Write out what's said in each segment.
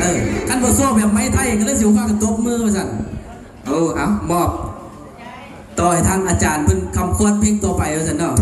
เออขั้นบทโซ่แบบไม้ไทยก็เลยสิวข้ากันตบมือไปสั่นโอ้เอามอบ ต่อให้ทางอาจารย์เพิ่นคำควรเพลงต่อไปมาสั่นเนาะ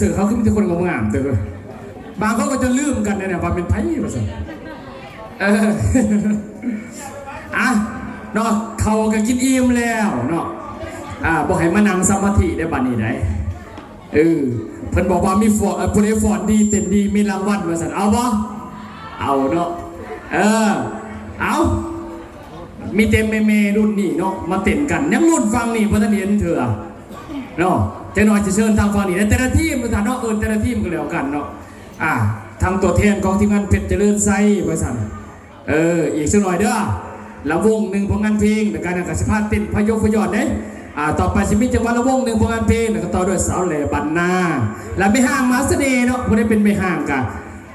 สือเขาขึ้นเป็นคนงามเด้อบางเขาก็จะลืมกันนะเนี่ยว่าเป็นไผ่มาสิเอออะเนาะเขาก็กินอิ่มแล้วเนาะอ่าบอกให้มานั่งสมาธิได้บัดนี้ได้เออเพิ่นบอกว่ามีฟอร์ดผู้ใดฟอร์ดดีเต้นดีมีรางวัลมาสั่นเอาบ่เอาเนาะเออเอามีเต็มเมๆรุ่นนี้เนาะมาเต้นกันยังรุ่นฟังนี่พระท่านเห็นเถอะเนาะ จะหน่อยจะเชิญทางฝั่งนี้แต่ละทีมภาษาเนาะเอิญแต่ละทีมก็แล้วกันเนาะอ่าทางตัวแทนของทีมงานเพชรเจริญไซบริษัทเอออีกสักหน่อยเด้อละวงหนึ่งผลงานเพลงในการแข่งขันสภาพตินพยกพยอดเด้อ่าต่อไปสิมีจังหวัดละวงหนึ่งผลงานเพลงแล้วก็ต่อด้วยสาวแหล่บันนาและไม่ห่างมหาเสน่ห์เนาะพวกนี้เป็นไม่ห่างกัน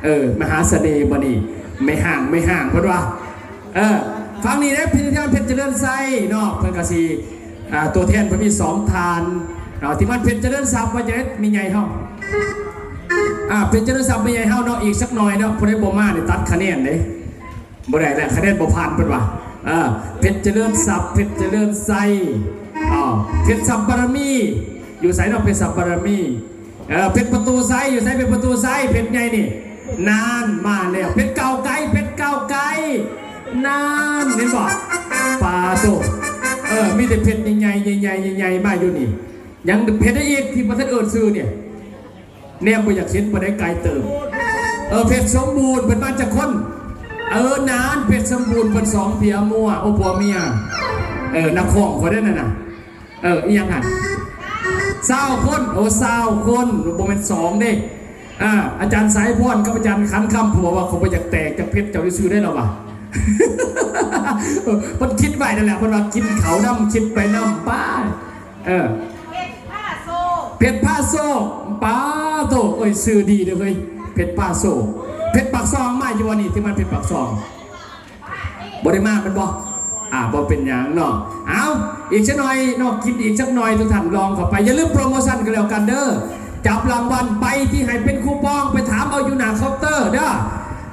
เออมหาเสน่ห์บันนี้ไม่ห่างไม่ห่างเพราะว่าเออฟังนี่นะพิธีการเพชรเจริญไซเนาะเพิ่นกสีอ่าตัวแทนเพิ่นมีสองทาน เนาที่มันเพชรเจริญทรัพย์ว่าจะได้มีไงเฮาอ่าเพชรเจริญทรัพย์มีไงเฮาเนาะอีกสักหน่อยเนาะผู้ใดบ่มานี่ยตัดคะแนนเด้บ่ได้แหละคะแนนบ่ผ่านเพิ่นว่าเออเพชรเจริญทรัพย์เพชรเจริญไซอ๋อเพชรสัมบารมี อยู่ไสเนาะเพชรสัมบารมีเออเพชรประตูไซอยู่ไซเป็นประตูไซเพชรไงนี่นานมาแล้วเพชรเก่าไกลเพชรเก่าไกลนานเห็นบ่ปลาโตเออมีแต่เพชรใหญ่ๆใหญ่ใหญ่มาอยู่นี่ ยังเพชรได้อีกที่ประเทศเอิญซื้อเนี่ยแนมไปอยากเห็นไปได้ไกลเติม เออเพชรสมบูรณ์เป็นบ้านจะคน เออนานเพชรสมบูรณ์เป็นสองเพียมัวโอ้ผัวเมีย เออนักของคนนั้นน่ะนะเอออีหยังหันเศร้าคนโอ้เศร้าคนโมเป็นสองเด้อ่าอาจารย์สายพรกับอาจารย์ขันคำผัวว่าคงไปอยากแตกจากเพชรเจ้าได้ซื้อได้หรอวะมันคิดไปนั่นแหละมันว่ากินเขาน้ำคิดไปน้ำป้าเออ เพชรผ้าโซ่ป้าโตเอ้ยซื้อดีเลยเว้ยเพชรผ้าโซ่เพชรปากซองมาอยู่วันนี้ที่มันเป็นปากซองบริมามันบอกอ่าบอเป็นอย่างเนาะเอาอีกสักหน่อยนอกกินอีกสักหน่อยทุกท่านลองเข้าไปอย่าลืมโปรโมชั่นกันแล้วกันเด้อจับรางวัลไปที่ให้เป็นคูปองไปถามเอาอยู่หน้าเคาน์เตอร์เด้อ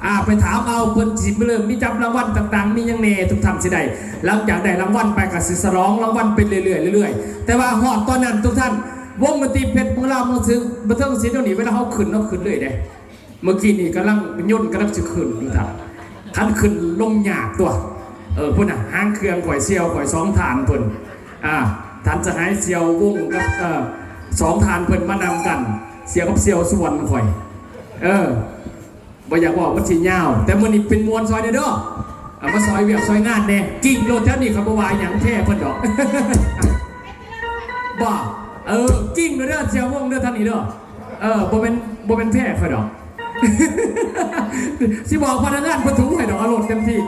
อ่าไปถามเอาเพิ่นสิเริ่มมีจับรางวัลต่างๆมียังเน่ทุกท่านสิได้หลังจากได้รางวัลไปก็สิสร้องรางวัลไปเรื่อยๆเรื่อยๆแต่ว่าฮอดตอนนั้นทุกท่าน วงดนตรีเพชรของเรามันถึงบันเทิงศิลป์เดี๋ยวนี้เวลาเขาขึ้นเขาขึ้นเลยเด้เมื่อกี้นี่กำลังย่นกำลังจะขึ้นดูท่าคันขึ้นลงหยาบตัว เออพุ่นอะห้างเครื่องข่อยเซียวข่อยสองฐานเพิ่นอ่าฐานจะหายเซียววงกับเออสองฐานเพิ่นมานำกันเสียวกับเซียวส่วนข่อย เออบ่อยากบอกว่าสิยาแต่มื้อนี้เป็นมวลซอยเด้อเอามาซอยเวียกซอยงานแน่กิ่งโลดแถวนี้เขาบ่ว่าหยังแท้เพิ่นดอกบ่ เออกิ้งเด้อเด้อเจียววงเด้อท่านนี้เด้อเออบ่เป็นบ่เป็นแพ้ค่อยดอกสิบอกพนักงานประตูให้ดอกอารมณ์เต็มที่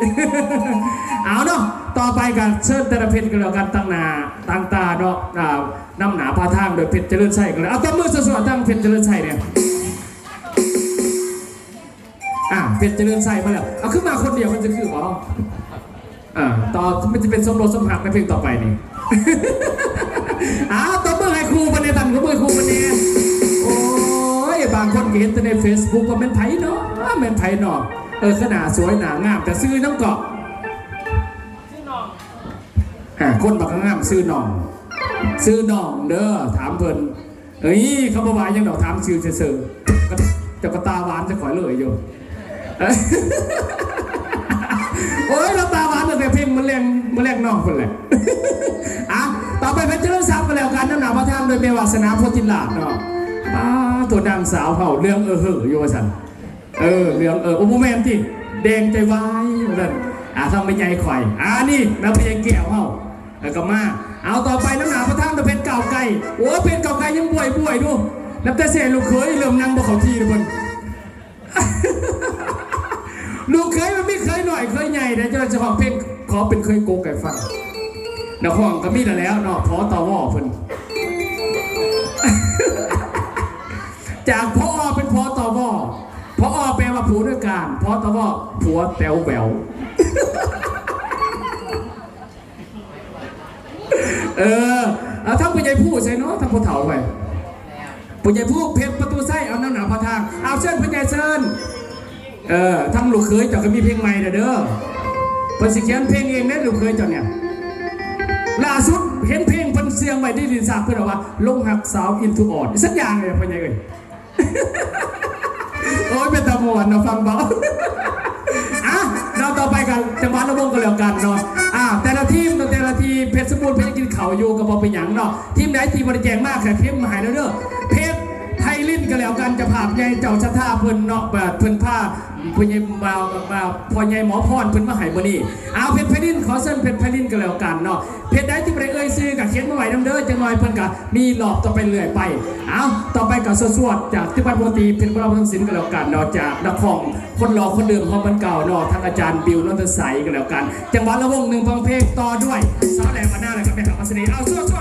เอาเนาะต่อไปกันเชิญแต่ละเพชรกันแล้วกันตั้งหนาตั้งตาเนาะอ่าน้ำหนาพาทางโดยเพชรเจริญชัยกันเลยเอาต้นมือสวดๆตั้งเพชรเจริญชัยเนี่ยอ่าเพชรเจริญชัยมาแล้วเอาขึ้นมาคนเดียวมันจะคือบ่อ่าต่อมันจะเป็นสมรสสมหักในเพลงต่อไปนี่อ้าวตบมือ ให้ครูปะเนี่ยตันตบมือครูปะเนี่ยโอ้ยบางคนเห็นแต่ใน Facebook ว่าเป็นไผ่เนาะเป็นไผ่เนาะเออขนาดสวยหนางามแต่ซื้อน้องเกาะชื่อน้องอ่าคนบักงามซื้อน้องซื้อน้องเด้อถามเพิ่นเอ้ยเขาบอกว่ายังดอกถามชื่อเซื่อๆก็จะกระตาหวานจะขอยเลยอยู่โอ้ยเราตาหวานตั้งแต่เพลงมันเลี้ยงมันเลี้ยงน้องคนแหละอะต่อ ไปเป็นเจริญทรัพย์กันแล้วกันน้ำหนาพระท่านโดยเมวาสนาโพธิลาภเนาะป้าตัวนางสาวเผ่าเรื่องเออเหออยู่ว่าสันเออเรื่องเออโอ้โหแมนที่แดงใจวายว่นอะทำไปใหญ่ข่อยอ่านี่น้ำพยังแก้วเฮาแล้วก็มาเอาต่อไปน้ำหนาพระท่านเป็นเก่าไก่โอ้เป็นเก่าไก่ยังบวยบวยดูนับแต่เสียลูกเคยเริ่มนั่งบ่เขาที่ทุกคนลูกเคยมันไม่เคยหน่อยเคยใหญ่แต่จะจะขอเพลงขอเป็นเคยโกไก่ฟัง นครก็มีแต่แล้วเนาะพอต่อวอเพิ่นจากพอเป็นพอต่อวอพอแปลว่าผัวด้วยการพอต่อวอผัวแต๋วแหววเออเอาทั้งปุญญพูดใช่เนาะทั้งพอเถาไปปุญญพูดเพชรประตูไส้เอาน้ำหนาพอทางเอาเส้นปุญญเส้นเออทั้งลูกเคยเจ้าก็มีเพลงใหม่เด้อเด้อเพิ่นสิเขียนเพลงเองนะลูกเคยเจ้าเนี่ย ล่าสุดเห็นเพลงเพิ่นเสียงไว้ที่ดินสากเพิ่นบอกว่า ลงหักสาวอินทูออดสักอย่างเลยเพิ่นยังไงโอ้ยเป็นตะมวนเนาะฟังเบาอะเราต่อไปกันจังหวัดระวงกันแล้วกันเนาะอ่าแต่ละทีมแต่ละทีมเพชรสมุทรเพชรกินเขาอยู่กับบอเป็นหยังเนาะทีมไหนทีมบริแจงมากแค่เพียงมาหายแล้วเด้อเพชร กันแล้วกันจะภาพใหญ่เจ้าชะท่าเพิ่นเนาะแบบเพิ่นผ้าเพิ่นมามาพอใหญ่หมอพรเพิ่นมาใหายบ่นี่เอาเพชรไทยลิ้นขอเส้นเพชรไทยลิ้นกันแล้วกันเนาะเพชรได้ที่ได้เอ่ยซื้อกับเขียนมาไว้นำเด้อจังหน่อยเพิ่นก็มีหลอกต่อไปเรื่อยไปเอาต่อไปกับสวดๆจากที่บ้านปกติเป็นพวกเราทั้งสิ้นกันแล้วกันเนาะจากนครคนรอคนเดิมของมันเก่าเนาะทางอาจารย์บิวนนทใสกันแล้วกัน จังหวัดละวงหนึ่งพังเพลงต่อด้วยสาวแหลมมาหน้าเลยครับแม่ครับอัศนีเอาสวด